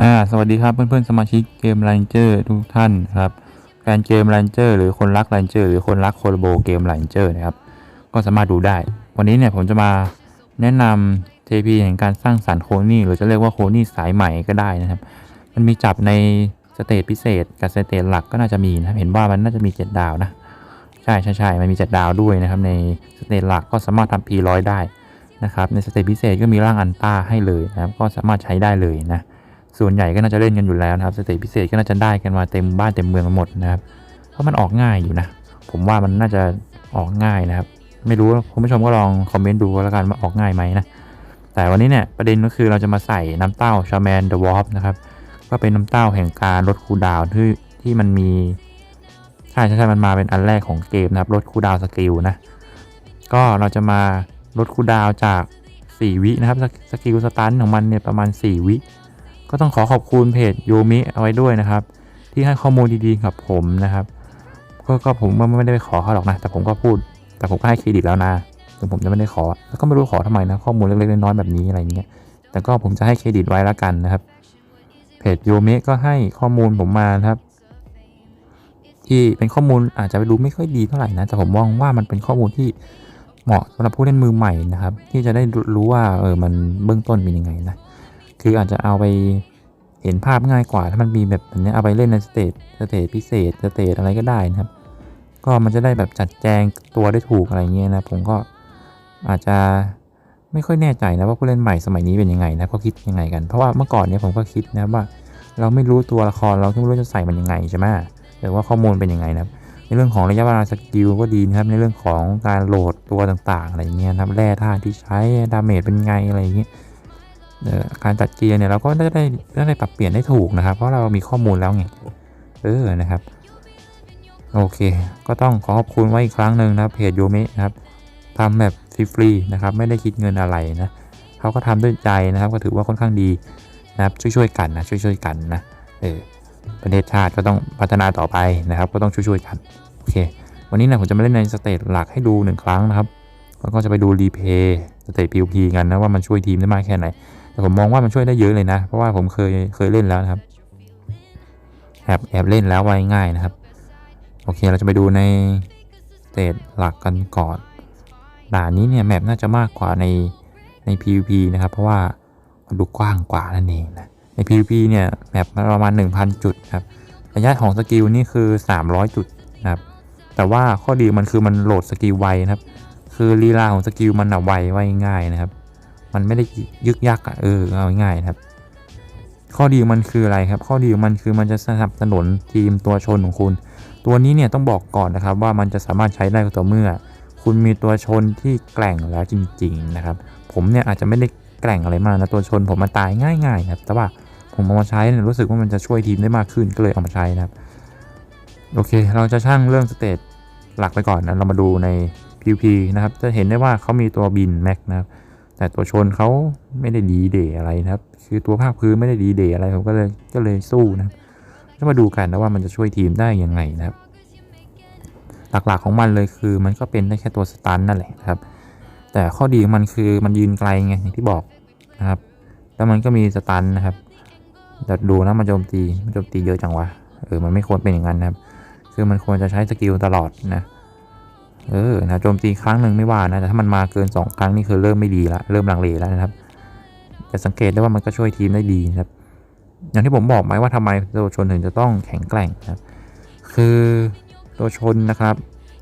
อ่าสวัสดีครับเพื่อนๆสมาชิกเกม Ranger ทุกท่านครับแฟนเกม Ranger หรือคนรัก Ranger หรือคนรักโคโลโบเกม Ranger นะครับ ก็สามารถดูได้ วันนี้เนี่ยผมจะมาแนะนำ TP แห่งการสร้างสรรค์โคนี่หรือจะเรียกว่าโคนี่สายใหม่ก็ได้นะครับ มันมีจับในสเตจพิเศษกับสเตจหลักก็น่าจะมีนะเห็นว่ามันน่าจะมี 7 ดาวนะ ใช่ใช่ใช่มันมี 7 ดาวด้วยนะครับ ในสเตจหลักก็สามารถทำ P100 ได้นะครับในสเตจพิเศษก็มีร่างอันต้าให้เลยนะครับก็สามารถใช้ได้เลยนะ ส่วนใหญ่ก็น่าจะเล่นกันอยู่แล้วนะครับสเตจพิเศษก็น่าจะได้กันมาเต็มบ้านเต็มเมืองกันหมดนะครับ เพราะมันออกง่ายอยู่นะ ผมว่ามันน่าจะออกง่ายนะครับ ไม่รู้คุณผู้ชมก็ลองคอมเมนต์ดูแล้วกันว่าออกง่ายไหมนะ แต่วันนี้เนี่ยประเด็นก็คือเราจะมาใส่น้ำเต้าชาแมนเดอะวอฟนะครับ ก็เป็นน้ำเต้าแห่งการลดคูดาวที่ที่มันมีใช่ใช่ใช่มันมาเป็นอันแรกของเกมนะครับลดคูดาวสกิลนะ ก็เราจะมาลดคูดาวจาก 4 วินะครับสกสกิลสตันของมันเนี่ยประมาณ 4 วิ ก็ต้องขอขอบคุณเพจโยมิเอาไว้ด้วยนะครับ ที่ให้ข้อมูลดีๆกับผมนะครับ ก็ก็ผมไม่ได้ไปขอเขาหรอกนะ แต่ผมก็พูด แต่ผมก็ให้เครดิตแล้วนะแต่ผมจะไม่ได้ขอ แล้วก็ไม่รู้ขอทำไมนะ ข้อมูลเล็กๆน้อยๆแบบนี้อะไรเงี้ย แต่ก็ผมจะให้เครดิตไว้ล้วกันนะครับ เพจโยเมะก็ให้ข้อมูลผมมานะครับ ที่เป็นข้อมูลอาจจะไปดูไม่ค่อยดีเท่าไหร่นะ แต่ผมมองว่ามันเป็นข้อมูลที่เหมาะสำหรับผู้เล่นมือใหม่นะครับ ที่จะได้รู้ว่าเออมันเบื้องต้นเป็นยังไงนะคืออาจจะเอาไป เห็นภาพง่ายกว่าถ้ามันมีแบบนี้เอาไปเล่นในสเตจสเตจพิเศษสเตจอะไรก็ได้นะครับ ก็มันจะได้แบบจัดแจงตัวได้ถูกอะไรเงี้ยนะผมก็อาจจะไม่ค่อยแน่ใจนะว่าผู้เล่นใหม่สมัยนี้เป็นยังไงนะเขาคิดยังไงกัน เพราะว่าเมื่อก่อนเนี่ยผมก็คิดนะว่า เราไม่รู้ตัวละครเราไม่รู้จะใส่มันยังไงใช่ไหมหรือว่าข้อมูลเป็นยังไงนะครับในเรื่องของระยะเวลาสกิลก็ดีนะครับในเรื่องของการโหลดตัวต่างๆอะไรเงี้ยนะครับแร่ธาตุที่ใช้ดาเมจเป็นไงอะไรเงี้ย การจัดเกียร์เนี่ยเราก็ได้ได้ได้ปรับเปลี่ยนได้ถูกนะครับ เพราะเรามีข้อมูลแล้วไงเออนะครับ โอเค ก็ต้องขอขอบคุณไว้อีกครั้งหนึ่งนะครับเพจโยมะนะครับทำแบบฟรีๆนะครับ ไม่ได้คิดเงินอะไรนะเขาก็ทำด้วยใจนะครับ ก็ถือว่าค่อนข้างดีนะครับช่วยๆกันนะช่วยๆกันนะเออประเทศชาติก็ต้องพัฒนาต่อไปนะครับ ก็ต้องช่วยๆกันโอเค วันนี้นะผมจะมาเล่นในสเตจหลักให้ดูหนึ่งครั้งนะครับแล้วก็จะไปดูรีเพย์สเตจ PVP กันนะว่ามันช่วยทีมได้มากแค่ไหน แต่ผมมองว่ามันช่วยได้เยอะเลยนะ เพราะว่าผมเคยเคยเล่นแล้วนะครับแอบแอบเล่นแล้วไว้ง่ายนะครับ โอเคเราจะไปดูในสเตจหลักกันก่อนด่านนี้เนี่ยแมปน่าจะมากกว่าในใน PVP นะครับ เพราะว่ามันดูกว้างกว่านั่นเองนะใน PVP เนี่ยแมปประมาณ 1,000 จุดครับระยะของสกิลนี่คือ 300 จุดนะครับแต่ว่าข้อดีมันคือมันโหลดสกิลไวนะครับ คือลีลาของสกิลมันอะไวไวง่ายนะครับ มันไม่ได้ยึกยักอะเออเอาง่ายๆนะครับ ข้อดีของมันคืออะไรครับ ข้อดีของมันคือมันจะสนับสนุนทีมตัวชนของคุณ ตัวนี้เนี่ยต้องบอกก่อนนะครับ ว่ามันจะสามารถใช้ได้ก็ต่อเมื่อ คุณมีตัวชนที่แกร่งแล้วจริง ๆนะครับ ผมเนี่ยอาจจะไม่ได้แกร่งอะไรมากนะตัวชนผมมาตายง่ายๆนะครับแต่ว่าผมเอามาใช้เนี่ยรู้สึกว่ามันจะช่วยทีมได้มากขึ้นก็เลยเอามาใช้นะครับโอเค เราจะช่างเรื่องสเตจหลักไปก่อนนะเรามาดูใน PVP นะครับ จะเห็นได้ว่าเขามีตัวบินแม็กนะครับ แต่ตัวชนเขาไม่ได้ดีเดย์อะไรนะครับ คือตัวภาคพื้นไม่ได้ดีเดย์อะไรผมก็เลยก็เลยสู้นะครับจะมาดูกันนะว่ามันจะช่วยทีมได้ยังไงนะครับ หลักๆของมันเลยคือมันก็เป็นได้แค่ตัวสตันนั่นแหละครับ แต่ข้อดีของมันคือมันยืนไกลไงอย่างที่บอกนะครับ แล้วมันก็มีสตันนะครับแต่ดูนะมันโจมตีมันโจมตีเยอะจังวะเออมันไม่ควรเป็นอย่างนั้นนะครับ คือมันควรจะใช้สกิลตลอดนะ เออนะโจมตีครั้งหนึ่งไม่ว่านะแต่ถ้ามันมาเกิน 2 ครั้งนี่คือเริ่มไม่ดีละเริ่มลังเลแล้วนะครับจะสังเกตได้ว่ามันก็ช่วยทีมได้ดีนะครับ อย่างที่ผมบอกไหมว่าทำไมตัวชนถึงจะต้องแข็งแกร่งนะครับ คือตัวชนนะครับ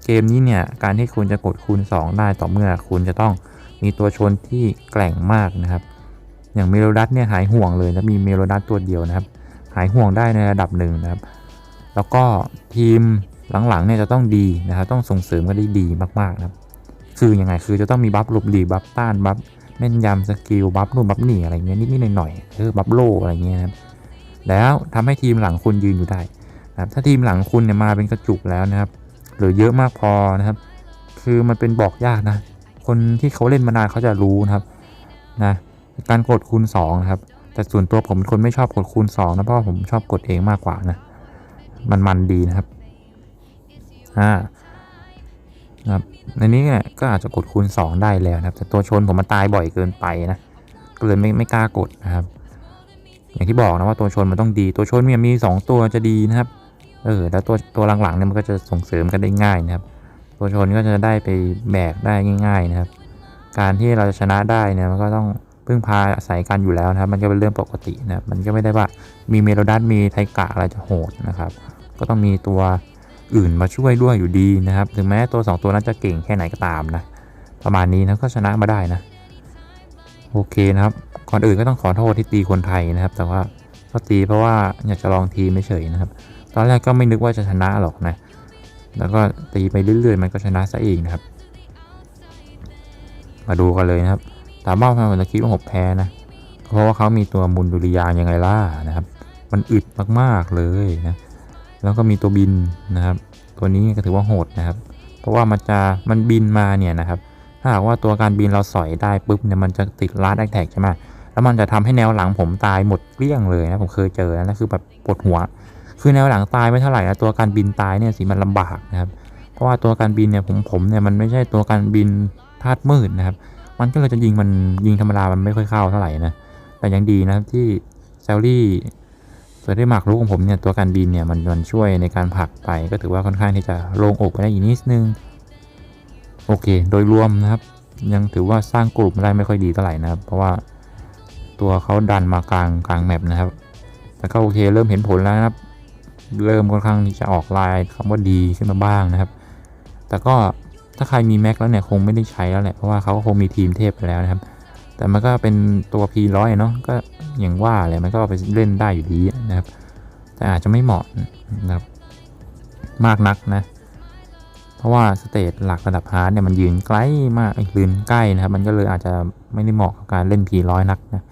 เกมนี้เนี่ยการที่คุณจะกดคูณ 2 ได้ต่อเมื่อคุณจะต้องมีตัวชนที่แกร่งมากนะครับ อย่างเมโลดัสเนี่ยหายห่วงเลยนะมีเมโลดัสตัวเดียวนะครับ หายห่วงได้ในระดับหนึ่งนะครับ แล้วก็ทีม หลังๆเนี่ยจะต้องดีนะครับต้องส่งเสริมกันได้ดีมากๆนะครับคือยังไงคือจะต้องมีบัฟหลบหลีบัฟต้านบัฟแม่นยำสกิลบัฟนู่นบัฟนี่อะไรเงี้ยนิดๆหน่อยๆเออบัฟโลอะไรเงี้ยนะครับแล้วทำให้ทีมหลังคุณยืนอยู่ได้นะครับถ้าทีมหลังคุณเนี่ยมาเป็นกระจุกแล้วนะครับ หรือเยอะมากพอนะครับ คือมันเป็นบอกยากนะ คนที่เขาเล่นมานานเขาจะรู้นะครับนะการกดคูณ2นะครับแต่ส่วนตัวผมเป็นคนไม่ชอบกดคูณ2นะเพราะผมชอบกดเองมากกว่านะมันมันดีนะครับ อ่าครับในนี้เนี่ยก็อาจจะกดคูณ 2 ได้แล้วนะครับ แต่ตัวชนผมมันตายบ่อยเกินไปนะก็เลยไม่ไม่กล้ากดนะครับ อย่างที่บอกนะว่าตัวชนมันต้องดีตัวชนเนี่ยมี 2 ตัวจะดีนะครับเออแล้วตัวตัวหลังๆเนี่ยมันก็จะส่งเสริมกันได้ง่ายนะครับ ตัวชนก็จะได้ไปแบกได้ง่าย ๆนะครับ การที่เราจะชนะได้เนี่ยมันก็ต้องพึ่งพาอาศัยกันอยู่แล้วนะครับ มันก็เป็นเรื่องปกตินะครับมันก็ไม่ได้ว่ามีเมโลดัสมีไทกะอะไรจะโหดนะครับ ก็ต้องมีตัว อื่นมาช่วยด้วยอยู่ดีนะครับ ถึงแม้ตัว 2 ตัวนั้นจะเก่งแค่ไหนก็ตามนะ ประมาณนี้นะก็ชนะมาได้นะ โอเคนะครับ ก่อนอื่นก็ต้องขอโทษที่ตีคนไทยนะครับ แต่ว่าก็ตีเพราะว่าอยากจะลองทีไม่เฉยนะครับ ตอนแรกก็ไม่นึกว่าจะชนะหรอกนะ แล้วก็ตีไปเรื่อยๆ มันก็ชนะซะเองนะครับ มาดูกันเลยนะครับ ถามว่าทำไมผมจะคิดว่าหกแพ้นะ เพราะว่าเขามีตัวมุนดุริยางยังไงล่ะนะครับ มันอึดมากๆเลยนะ แล้วก็มีตัวบินนะครับ ตัวนี้ก็ถือว่าโหดนะครับ เพราะว่ามันจะมันบินมาเนี่ยนะครับ ถ้าหากว่าตัวการบินเราสอยได้ปุ๊บเนี่ยมันจะติดลาดแอคแท็กใช่ไหมแล้วมันจะทำให้แนวหลังผมตายหมดเกลี้ยงเลยนะผมเคยเจอนะคือแบบปวดหัว คือแนวหลังตายไม่เท่าไหร่นะตัวการบินตายเนี่ยสิมันลำบากนะครับ เพราะว่าตัวการบินเนี่ยผมผมเนี่ยมันไม่ใช่ตัวการบินธาตุมืดนะครับ มันก็เลยจะยิงมันยิงธรรมดามันไม่ค่อยเข้าเท่าไหร่นะแต่ยังดีนะครับที่แซลลี่ เปิดได้หมากรุกของผมเนี่ยตัวการบินเนี่ยมันมันช่วยในการผลักไปก็ถือว่าค่อนข้างที่จะโล่งอกไปได้อีกนิดนึง โอเค โดยรวมนะครับ ยังถือว่าสร้างกลุ่มได้ไม่ค่อยดีเท่าไหร่นะครับ เพราะว่าตัวเขาดันมากลางกลางแมปนะครับ แต่ก็โอเคเริ่มเห็นผลแล้วนะครับ เริ่มค่อนข้างที่จะออกลายคำว่าดีขึ้นมาบ้างนะครับ แต่ก็ถ้าใครมีแม็กแล้วเนี่ยคงไม่ได้ใช้แล้วแหละเพราะว่าเขาก็คงมีทีมเทพไปแล้วนะครับ แต่มันก็เป็นตัว P100 เนาะก็อย่างว่าแหละมันก็ไปเล่นได้อยู่ดีนะครับ แต่อาจจะไม่เหมาะนะครับ มากนักนะ เพราะว่าสเตจหลักระดับฮาร์ดเนี่ยมันยืนใกล้มากยืนใกล้นะครับ มันก็เลยอาจจะไม่ได้เหมาะกับการเล่น P100 นักนะ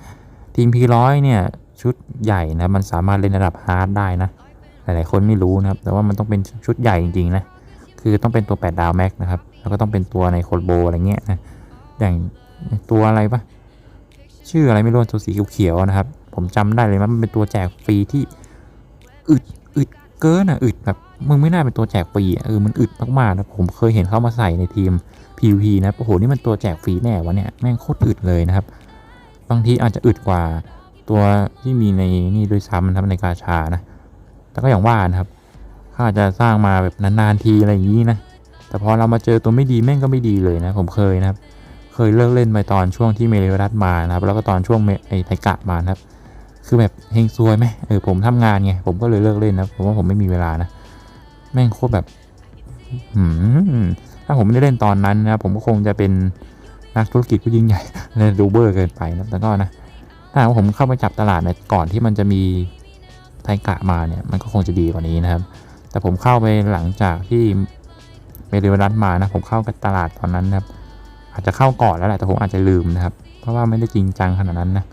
ทีม P100 เนี่ยชุดใหญ่นะมันสามารถเล่นระดับฮาร์ดได้นะหลายๆคนไม่รู้นะครับ แต่ว่ามันต้องเป็นชุดใหญ่จริงๆนะคือต้องเป็นตัว 8 ดาวแม็กนะครับ แล้วก็ต้องเป็นตัวในโคลโบอะไรเงี้ยนะอย่างตัวอะไรปะ ชื่ออะไรไม่รู้ตัวสีเขียวๆนะครับ ผมจำได้เลยว่ามันเป็นตัวแจกฟรีที่อึดอึดเกินอะอึดแบบมึงไม่น่าเป็นตัวแจกฟรีอะเออมันอึดมากๆนะผมเคยเห็นเขามาใส่ในทีม PVP นะโอ้โหนี่มันตัวแจกฟรีแน่วะเนี่ยแม่งโคตรอึดเลยนะครับ บางทีอาจจะอึดกว่าตัวที่มีในนี่ด้วยซ้ำนะครับในกาชานะ แต่ก็อย่างว่านะครับเขาอาจจะสร้างมาแบบนานๆทีอะไรอย่างนี้นะแต่พอเรามาเจอตัวไม่ดีแม่งก็ไม่ดีเลยนะ ผมเคยนะครับ เคยเลิกเล่นไปตอนช่วงที่เมเลรัตมานะครับ แล้วก็ตอนช่วงไอไทกะมานะครับ คือแบบเฮงซวยไหมเออผมทำงานไงผมก็เลยเลิกเล่นนะผมว่าผมไม่มีเวลานะ แม่งโคตรแบบหืมถ้าผมไม่ได้เล่นตอนนั้นนะผมก็คงจะเป็นนักธุรกิจผู้ยิ่งใหญ่ในดูเบอร์เกินไปนะแต่ก็นะถ้าว่าผมเข้าไปจับตลาดในก่อนที่มันจะมีไทกะมาเนี่ย มันก็คงจะดีกว่านี้นะครับ แต่ผมเข้าไปหลังจากที่เมเดวรัตมานะ ผมเข้ากับตลาดตอนนั้นนะครับ อาจจะเข้าก่อนแล้วแหละแต่ผมอาจจะลืมนะครับ เพราะว่าไม่ได้จริงจังขนาดนั้นนะ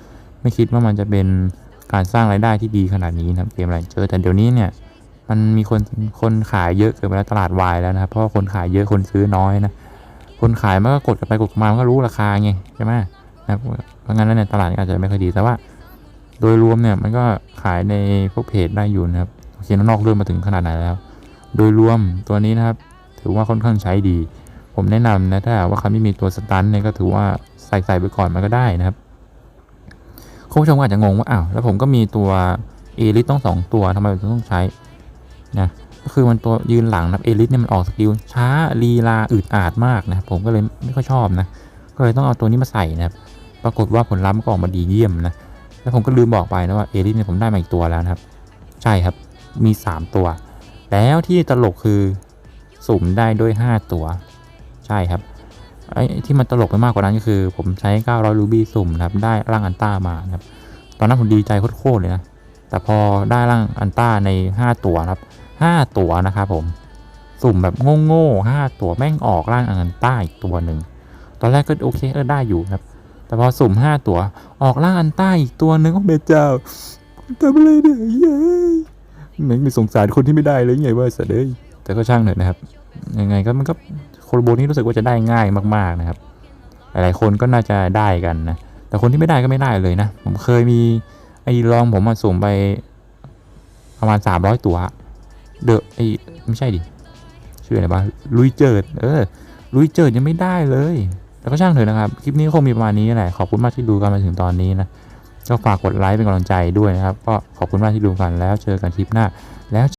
ไม่คิดว่ามันจะเป็นการสร้างรายได้ที่ดีขนาดนี้นะครับเกมอะไรเจอแต่เดี๋ยวนี้เนี่ยมันมีคนคนขายเยอะเกินไปแล้วตลาดวายแล้วนะครับ เพราะคนขายเยอะคนซื้อน้อยนะคนขายมันก็กดกันไปกดมามันก็รู้ราคาไงใช่ไหมนะเพราะงั้นแล้วเนี่ยตลาดอาจจะไม่ค่อยดีแต่ว่า โดยรวมเนี่ยมันก็ขายในพวกเพจได้อยู่นะครับโอเคนอกเรื่องมาถึงขนาดไหนแล้ว โดยรวมตัวนี้นะครับ ถือว่าค่อนข้างใช้ดี ผมแนะนำนะถ้าว่าใครไม่มีตัวสตันเนี่ยก็ถือว่าใส่ใส่ไปก่อนมันก็ได้นะครับคุณผู้ชมอาจจะงงว่าอ้าวแล้วผมก็มีตัวเอลิสต้องสองตัวทำไมถึงต้องใช้นะก็คือมันตัวยืนหลังนะเอลิสเนี่ยมันออกสกิลช้าลีลาอึดอาดมากนะผมก็เลยไม่ค่อยชอบนะก็เลยต้องเอาตัวนี้มาใส่นะครับปรากฏว่าผลลัพธ์ก็ออกมาดีเยี่ยมนะแล้วผมก็ลืมบอกไปนะว่าเอลิสเนี่ยผมได้มาอีกตัวแล้วนะครับ ใช่ครับมี 3 ตัว แล้วที่ตลกคือสุ่มได้ด้วย 5 ตัว ใช่ครับไอ้ที่มันตลกไปมากกว่านั้นก็คือ ผมใช้ 900 รูบี้สุ่มนะครับ ได้ร่างอันต้ามานะครับ ตอนนั้นผมดีใจโคตรเลยนะ แต่พอได้ร่างอันต้าใน 5 ตัวนะครับ 5 ตัวนะครับผม สุ่มแบบโง่ๆ5ตัวแม่งออกร่างอันต้าอีกตัวหนึ่ง ตอนแรกก็โอเคเออได้อยู่ครับ แต่พอสุ่ม 5 ตัวออกร่างอันต้าอีกตัวหนึ่งโอ้เมเจ้าทำอะไรเนี่ยเย้ยแม่งมีสงสารคนที่ไม่ได้เลยไงว่าสัตว์เอ้ยแต่ก็ช่างเถอะนะครับ ยังไงก็มันก็ โคโลโบนี้รู้สึกว่าจะได้ง่ายมากๆนะครับ หลายๆคนก็น่าจะได้กันนะ แต่คนที่ไม่ได้ก็ไม่ได้เลยนะ ผมเคยมีไอ้ลองผมมาสุ่มไปประมาณ 300 ตัว เดอะไอ้ไม่ใช่ดิ ชื่ออะไรบ้างลุยเจิด เออ ลุยเจิดยังไม่ได้เลย แต่ก็ช่างเถอะนะครับ คลิปนี้คงมีประมาณนี้แหละ ขอบคุณมากที่ดูกันมาถึงตอนนี้นะ ก็ฝากกดไลค์เป็นกำลังใจด้วยนะครับ ก็ขอบคุณมากที่ดูกันแล้วเจอกันคลิปหน้า แล้ว